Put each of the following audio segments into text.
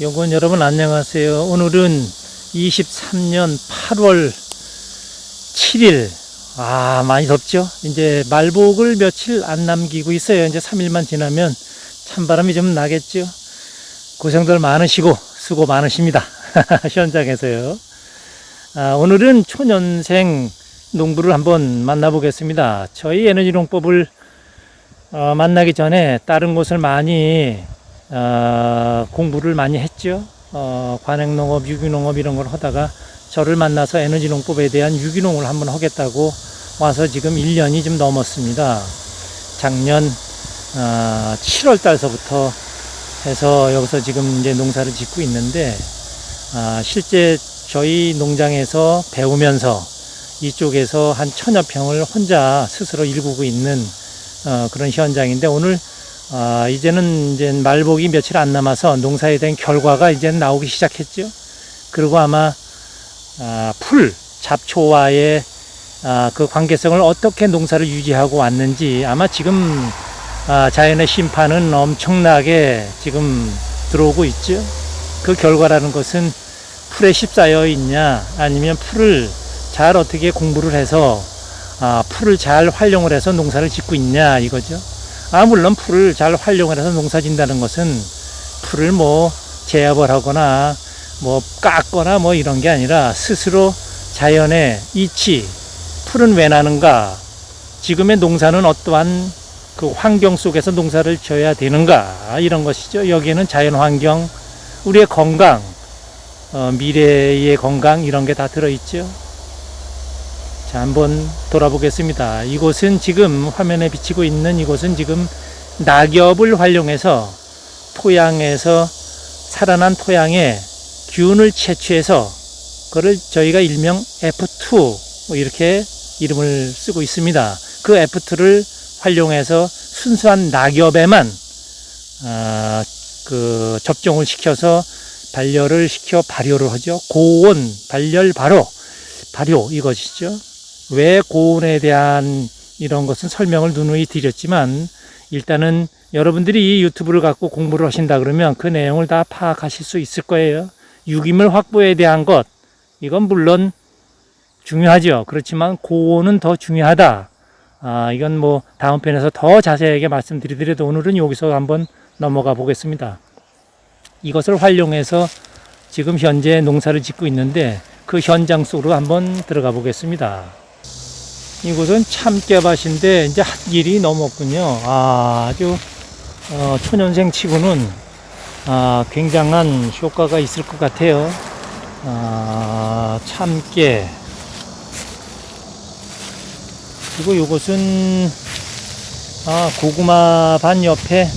여러분 여러분 안녕하세요. 오늘은 23년 8월 7일. 아, 많이 덥죠? 이제 말복을 며칠 안 남기고 있어요. 이제 3일만 지나면 찬바람이 좀 나겠죠? 고생들 많으시고 수고 많으십니다. 현장에서요. 아, 오늘은 초년생 농부를 한번 만나보겠습니다. 저희 에너지 농법을 어, 만나기 전에 다른 곳을 많이 어, 공부를 많이 했죠. 어, 관행농업, 유기농업 이런 걸 하다가 저를 만나서 에너지 농법에 대한 유기농을 한번 하겠다고 와서 지금 1년이 좀 넘었습니다. 작년 어, 7월 달서부터 해서 여기서 지금 이제 농사를 짓고 있는데 아, 실제 저희 농장에서 배우면서 이쪽에서 한 천여 평을 혼자 스스로 일구고 있는 어, 그런 현장인데 오늘 아, 이제는 이제 말복이 며칠 안 남아서 농사에 대한 결과가 이제 나오기 시작했죠. 그리고 아마 아, 풀 잡초와의 아, 그 관계성을 어떻게 농사를 유지하고 왔는지 아마 지금 아, 자연의 심판은 엄청나게 지금 들어오고 있죠. 그 결과라는 것은 풀에 휩싸여 있냐 아니면 풀을 잘 어떻게 공부를 해서 아, 풀을 잘 활용을 해서 농사를 짓고 있냐 이거죠. 아, 물론 풀을 잘 활용을 해서 농사 짓는다는 것은 풀을 뭐 제압을 하거나 뭐 깎거나 뭐 이런 게 아니라 스스로 자연의 이치, 풀은 왜 나는가? 지금의 농사는 어떠한 그 환경 속에서 농사를 져야 되는가? 이런 것이죠. 여기에는 자연 환경, 우리의 건강, 어, 미래의 건강 이런 게 다 들어있죠. 자, 한번 돌아보겠습니다. 이곳은 지금 화면에 비치고 있는 이곳은 지금 낙엽을 활용해서 토양에서 살아난 토양에 균을 채취해서 그거를 저희가 일명 F2 뭐 이렇게 이름을 쓰고 있습니다. 그 F2를 활용해서 순수한 낙엽에만 아, 그 접종을 시켜서 발열을 시켜 발효를 하죠. 고온 발열 발효 발효 이것이죠. 왜 고온에 대한 이런 것은 설명을 누누이 드렸지만 일단은 여러분들이 이 유튜브를 갖고 공부를 하신다 그러면 그 내용을 다 파악하실 수 있을 거예요. 유기물 확보에 대한 것 이건 물론 중요하죠. 그렇지만 고온은 더 중요하다. 아, 이건 뭐 다음 편에서 더 자세하게 말씀드리더라도 오늘은 여기서 한번 넘어가 보겠습니다. 이것을 활용해서 지금 현재 농사를 짓고 있는데 그 현장 속으로 한번 들어가 보겠습니다. 이곳은 참깨밭인데 이제 한 길이 넘었군요. 아, 아주 어, 초년생 치고는 아, 굉장한 효과가 있을 것 같아요. 아, 참깨. 그리고 이곳은 아, 고구마 반 옆에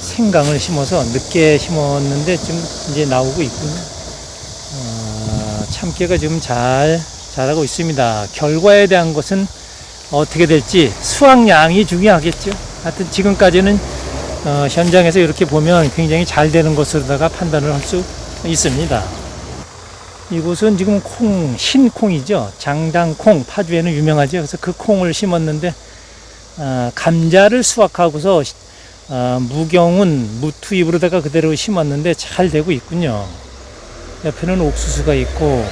생강을 심어서 늦게 심었는데 지금 이제 나오고 있군요. 아, 참깨가 지금 잘 자라고 있습니다. 결과에 대한 것은 어떻게 될지 수확량이 중요하겠죠. 하여튼 지금까지는 어, 현장에서 이렇게 보면 굉장히 잘 되는 것으로다가 판단을 할 수 있습니다. 이곳은 지금 콩, 흰콩이죠. 장당콩, 파주에는 유명하죠. 그래서 그 콩을 심었는데, 어, 감자를 수확하고서, 어, 무경은 무투입으로다가 그대로 심었는데 잘 되고 있군요. 옆에는 옥수수가 있고,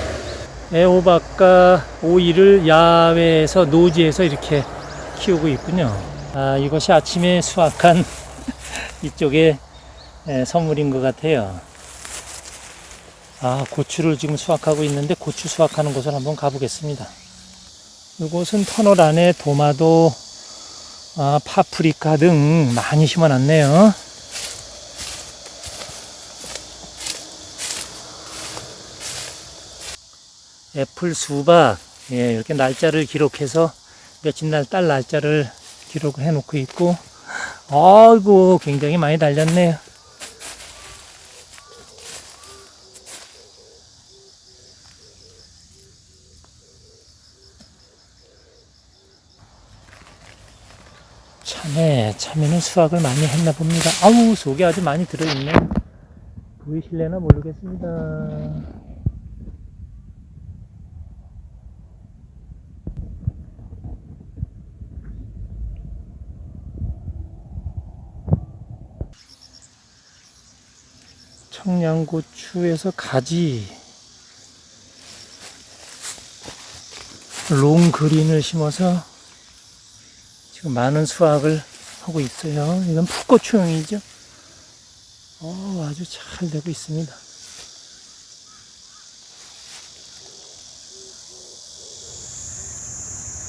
애호박과 오이를 야외에서, 노지에서 이렇게 키우고 있군요. 아, 이것이 아침에 수확한 이쪽에 에, 선물인 것 같아요. 아, 고추를 지금 수확하고 있는데 고추 수확하는 곳을 한번 가보겠습니다. 이곳은 터널 안에 도마도, 아, 파프리카 등 많이 심어놨네요. 애플 수박, 예, 이렇게 날짜를 기록해서 며칠 날 딸 날짜를 기록을 해 놓고 있고, 아이고, 굉장히 많이 달렸네요. 참외, 참외는 수확을 많이 했나 봅니다. 아우, 속에 아주 많이 들어있네. 보이실래나 모르겠습니다. 청양고추에서 가지 롱그린을 심어서 지금 많은 수확을 하고 있어요. 이건 풋고추용이죠. 어, 아주 잘 되고 있습니다.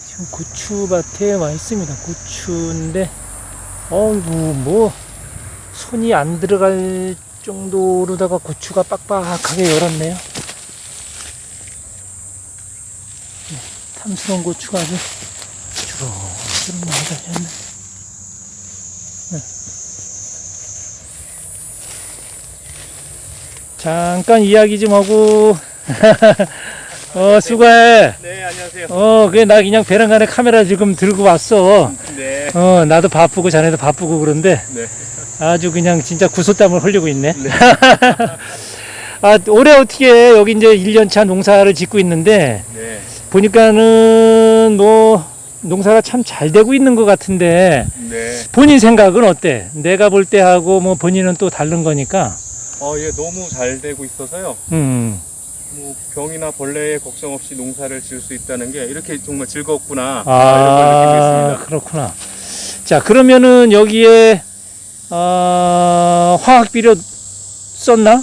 지금 고추밭에 와 있습니다. 고추인데, 어이구, 뭐, 손이 안 들어갈 정도로다가 고추가 빡빡하게 열었네요. 네, 탐스러운 고추가 아주 주렁주렁 많이 달렸네. 네. 잠깐 이야기 좀 하고, 어, 수고해. 네, 안녕하세요. 어, 그래, 나 그냥 베란간에 카메라 지금 들고 왔어. 네. 어, 나도 바쁘고 자네도 바쁘고 그런데 네. 아주 그냥 진짜 구소땀을 흘리고 있네. 네. 아, 올해 어떻게 여기 이제 1년차 농사를 짓고 있는데 네. 보니까는 뭐 농사가 참 잘 되고 있는 것 같은데 네. 본인 생각은 어때? 내가 볼 때 하고 뭐 본인은 또 다른 거니까. 어, 예, 너무 잘 되고 있어서요. 음. 뭐 병이나 벌레에 걱정 없이 농사를 지을 수 있다는 게 이렇게 정말 즐겁구나. 이런 걸 아, 느끼고 있습니다. 그렇구나. 자, 그러면은 여기에 어, 화학 비료 썼나?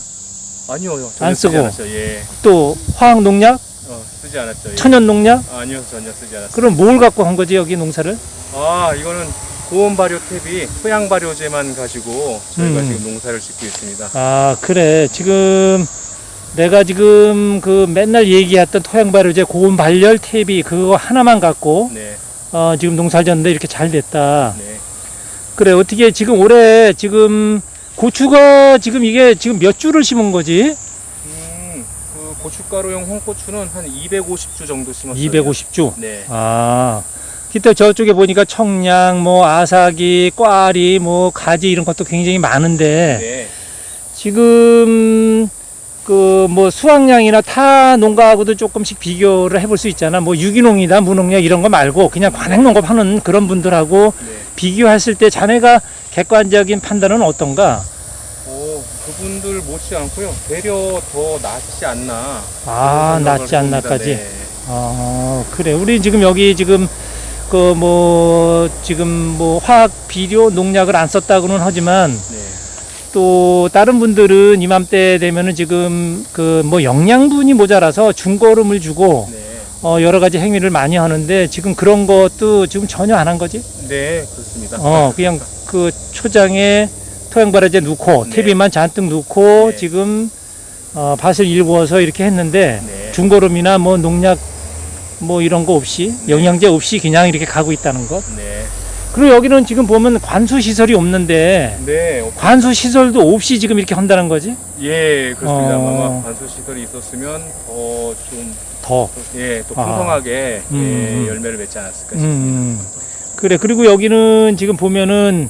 아니요, 안 쓰고. 않았죠. 예. 또 화학 농약, 어, 쓰지 않았죠. 예. 천연 농약? 아 니요, 전혀 쓰지 않았어요. 그럼 뭘 갖고 한 거지 여기 농사를? 아, 이거는 고온 발효 탭이 토양 발효제만 가지고 저희가 음. 지금 농사를 짓고 있습니다. 아 그래 지금 내가 지금 그 맨날 얘기했던 토양 발효제 고온 발열 탭이 그거 하나만 갖고 네. 어, 지금 농사를 졌는데 이렇게 잘 됐다. 네. 그래 어떻게 지금 올해 지금 고추가 지금 이게 지금 몇 주를 심은 거지? 음, 그 고춧가루용 홍고추는 한 250주 정도 심었어요. 250주. 네. 아. 그때 저쪽에 보니까 청량, 뭐 아사기, 꽈리, 뭐 가지 이런 것도 굉장히 많은데 네. 지금 그 뭐 수확량이나 타 농가하고도 조금씩 비교를 해볼 수 있잖아. 뭐 유기농이다, 무농약 이런 거 말고 그냥 관행 농업 하는 그런 분들하고 네. 비교했을 때 자네가 객관적인 판단은 어떤가? 오, 그분들 못지않고요. 되려 더 낫지 않나. 아, 낫지 않나까지. 네. 아, 그래. 우리 지금 여기 지금 그 뭐 지금 뭐 화학 비료 농약을 안 썼다고는 하지만 네. 또 다른 분들은 이맘때 되면은 지금 그 뭐 영양분이 모자라서 중거름을 주고 네. 어 여러 가지 행위를 많이 하는데 지금 그런 것도 지금 전혀 안 한 거지? 네, 그렇습니다. 어 그냥 그 초장에 토양 발효제 넣고 네. TV만 잔뜩 넣고 네. 지금 어 밭을 일구어서 이렇게 했는데 네. 중거름이나 뭐 농약 뭐 이런 거 없이 네. 영양제 없이 그냥 이렇게 가고 있다는 것. 네. 그리고 여기는 지금 보면 관수 시설이 없는데 네. 어, 관수 시설도 없이 지금 이렇게 한다는 거지? 예, 그렇습니다. 어. 아마 관수 시설이 있었으면 더좀 더. 예, 또 아. 풍성하게 음. 예, 열매를 맺지 않았을까 음, 싶습니다. 음. 그래. 그리고 여기는 지금 보면은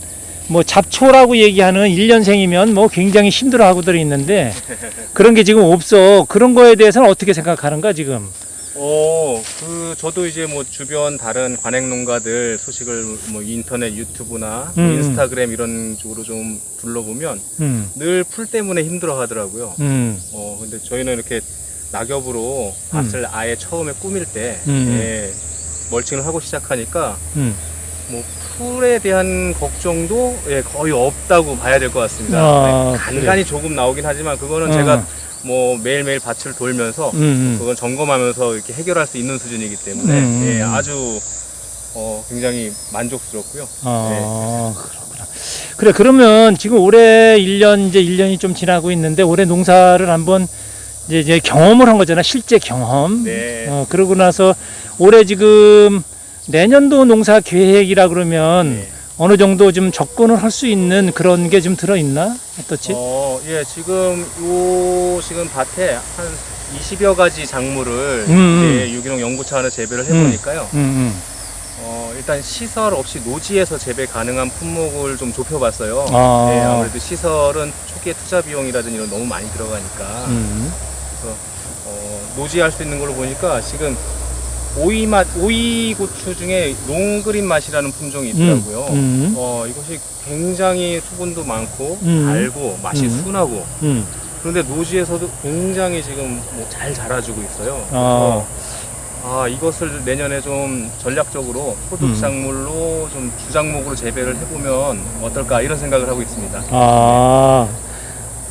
뭐 잡초라고 얘기하는 1년생이면 뭐 굉장히 힘들어 하고들 있는데 그런 게 지금 없어. 그런 거에 대해서는 어떻게 생각하는가 지금? 어, 그 저도 이제 뭐 주변 다른 관행 농가들 소식을 뭐 인터넷 유튜브나 뭐 음. 인스타그램 이런 쪽으로 좀 둘러보면 음. 늘 풀 때문에 힘들어 하더라고요. 음. 어, 근데 저희는 이렇게 낙엽으로 밭을 아예 처음에 꾸밀 때, 음. 예, 멀칭을 하고 시작하니까, 음. 뭐, 풀에 대한 걱정도 예, 거의 없다고 봐야 될 것 같습니다. 아, 네, 간간히 조금 나오긴 하지만, 그거는 어. 제가 뭐 매일매일 밭을 돌면서, 음, 음. 그건 점검하면서 이렇게 해결할 수 있는 수준이기 때문에, 음. 예, 아주, 어, 굉장히 만족스럽고요. 아, 그렇구나. 그래, 그러면 지금 올해 1년, 이제 1년이 좀 지나고 있는데, 올해 농사를 한번 이제, 이제 경험을 한 거잖아. 실제 경험. 네. 어, 그러고 나서 올해 지금 내년도 농사 계획이라 그러면 네. 어느 정도 좀 접근을 할 수 있는 그런 게 좀 들어있나? 어떻지? 어, 예, 지금 요 지금 밭에 한 20여 가지 작물을 음, 이제 유기농 연구차 안에 재배를 해보니까요. 음, 음. 어, 일단 시설 없이 노지에서 재배 가능한 품목을 좀 좁혀봤어요. 아. 네, 아무래도 시설은 초기에 투자 비용이라든지 이런 너무 많이 들어가니까 음. 어, 노지에 할수 있는 걸로 보니까 지금 오이 맛, 오이 고추 중에 롱그린 맛이라는 품종이 있더라고요. 음. 어, 이것이 굉장히 수분도 많고 음. 달고 맛이 음. 순하고 음. 그런데 노지에서도 굉장히 지금 뭐 잘 자라주고 있어요. 어. 그래서 아 이것을 내년에 좀 전략적으로 음. 소득작물로 좀 주작목으로 재배를 해보면 어떨까 이런 생각을 하고 있습니다. 아,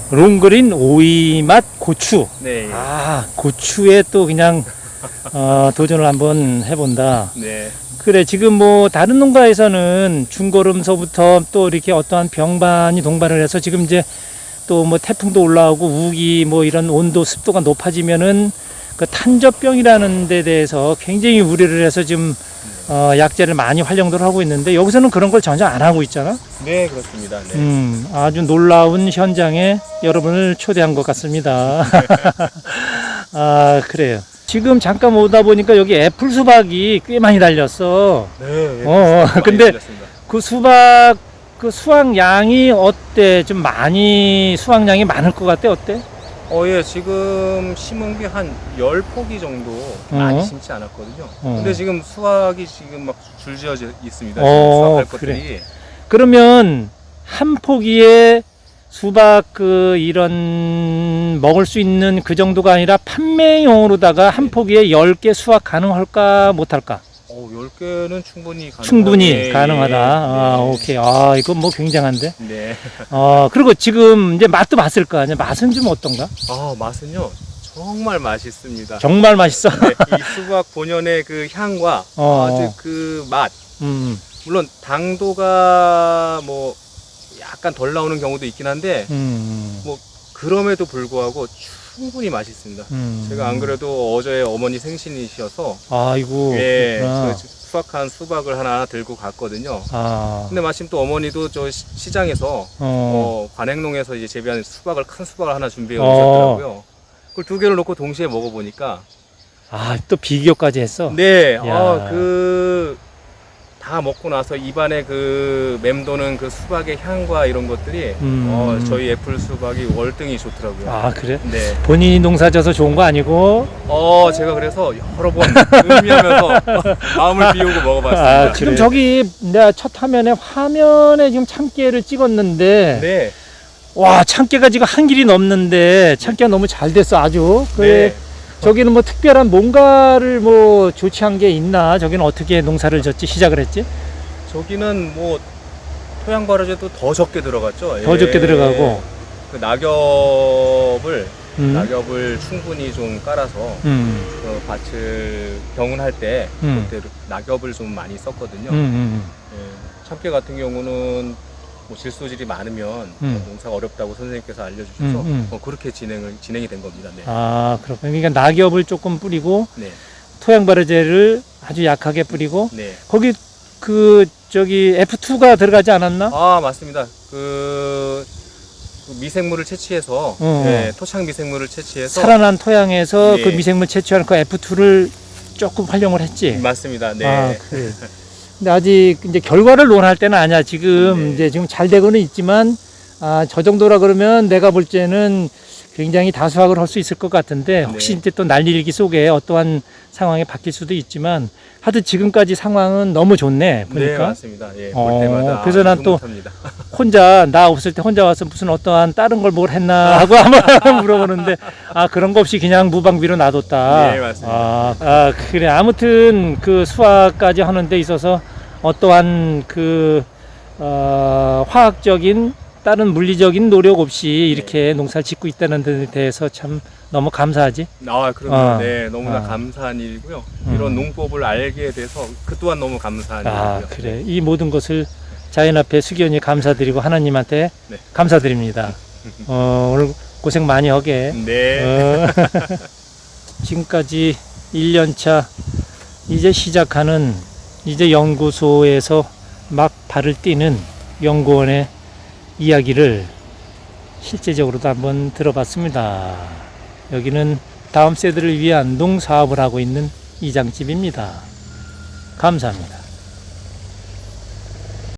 롱그린 오이 맛 고추. 네, 아, 고추에 또 그냥 어, 도전을 한번 해본다. 네, 그래, 지금 뭐 다른 농가에서는 중고름서부터 또 이렇게 어떠한 병반이 동반을 해서 지금 이제 또 뭐 태풍도 올라오고 우기 뭐 이런 온도 습도가 높아지면은 그 탄저병이라는 데 대해서 굉장히 우려를 해서 지금 어, 약재를 많이 활용도를 하고 있는데 여기서는 그런 걸 전혀 안 하고 있잖아. 네 그렇습니다. 네. 음, 아주 놀라운 현장에 여러분을 초대한 것 같습니다. 아, 그래요. 지금 잠깐 오다 보니까 여기 애플 수박이 꽤 많이 달렸어. 네, 어, 어, 근데. 그 수박, 그 수확량이 어때? 좀 많이 수확량이 많을 것 같아? 어때? 어, 예, 지금 심은 게한 10포기 정도 많이 심지 않았거든요. 어. 근데 지금 수확이 지금 막 줄지어져 있습니다. 어, 지금 수확할 그래. 것들이. 그러면 한 포기에 수박 그 이런 먹을 수 있는 그 정도가 아니라 판매용으로다가 한 네. 포기에 10개 수확 가능할까 못할까? 어, 10개는 충분히 가능 충분히 가능하다. 아, 오케이. 아, 이건 뭐 굉장한데. 네. 어, 그리고 지금 이제 맛도 봤을 거 아니야. 맛은 좀 어떤가? 아, 맛은요. 정말 맛있습니다. 정말 맛있어. 네, 이 수박 본연의 그 향과 어. 아주 그 맛. 음, 물론 당도가 뭐 약간 덜 나오는 경우도 있긴 한데 음, 그럼에도 불구하고 충분히 맛있습니다. 음. 제가 안 그래도 어제 어머니 생신이셔서 아이고. 예, 그렇구나. 그 수확한 수박을 하나 들고 갔거든요. 아, 근데 마침 또 어머니도 저 시- 시장에서 어, 어, 관행농에서 이제 재배한 수박을 큰 수박을 하나 준비해 어. 오셨더라고요. 그걸 두 개를 놓고 동시에 먹어보니까 아, 또 비교까지 했어. 네, 야. 아, 그, 다 먹고 나서 입안에 그 맴도는 그 수박의 향과 이런 것들이, 음. 어, 저희 애플 수박이 월등히 좋더라고요. 아, 그래? 네. 본인이 농사져서 좋은 거 아니고? 어, 제가 그래서 여러 번 의미하면서 마음을 비우고 먹어봤습니다. 아, 지금 저기 내가 첫 화면에 화면에 지금 참깨를 찍었는데 네. 와 참깨가 지금 한 길이 넘는데 참깨가 너무 잘 됐어 아주 그래 네. 저기는 뭐 특별한 뭔가를 뭐 조치한 게 있나 저기는 어떻게 농사를 졌지 시작을 했지 저기는 뭐, 토양 발효제도 더 적게 들어갔죠. 더 예. 적게 들어가고 그 낙엽을, 음, 낙엽을 충분히 좀 깔아서 음, 그 밭을 병은할 때 음. 그때 낙엽을 좀 많이 썼거든요. 음, 음, 예, 참깨 같은 경우는 뭐 질소질이 많으면 음. 어, 농사가 어렵다고 선생님께서 알려주셔서 음, 음. 어, 그렇게 진행을 진행이 된 겁니다. 네. 아 그렇군요 그러니까 낙엽을 조금 뿌리고 네. 토양 발효제를 아주 약하게 뿌리고 네. 거기 그 저기 F2가 들어가지 않았나? 아 맞습니다. 그, 그 미생물을 채취해서 어. 네, 토착 미생물을 채취해서 살아난 토양에서 네. 그 미생물 채취하는 그 F2를 조금 활용을 했지. 맞습니다. 네. 아, 그래. 근데 아직 이제 결과를 논할 때는 아니야. 지금 네. 이제 지금 잘 되고는 있지만 아, 저 정도라 그러면 내가 볼 때는 굉장히 다수확을 할 수 있을 것 같은데 혹시 네. 이제 또 날일기 속에 어떠한 상황이 바뀔 수도 있지만 하여튼 지금까지 상황은 너무 좋네. 네 보니까 맞습니다. 예, 어, 볼 때마다 그래서 난또 흐뭇합니다. 혼자 나 없을 때 혼자 와서 무슨 어떠한 다른 걸 뭘 했나 하고 아마 물어보는데 아 그런 거 없이 그냥 무방비로 놔뒀다. 네, 맞습니다. 아, 아 그래 아무튼 그 수학까지 하는 데 있어서 어떠한 그 어, 화학적인 다른 물리적인 노력 없이 이렇게 농사를 짓고 있다는 데 대해서 참 너무 감사하지. 아 그럼요. 아. 네 너무나 아. 감사한 일이고요. 음. 이런 농법을 알게 돼서 그 또한 너무 감사한 아 일이고요. 그래 이 모든 것을 자연 앞에 숙연히 감사드리고 하나님한테 네. 감사드립니다. 어, 오늘 고생 많이 하게. 네. 어. 지금까지 1년차 이제 시작하는 이제 연구소에서 막 발을 띄는 연구원의 이야기를 실제적으로도 한번 들어봤습니다. 여기는 다음 세대를 위한 농사업을 하고 있는 이장집입니다. 감사합니다.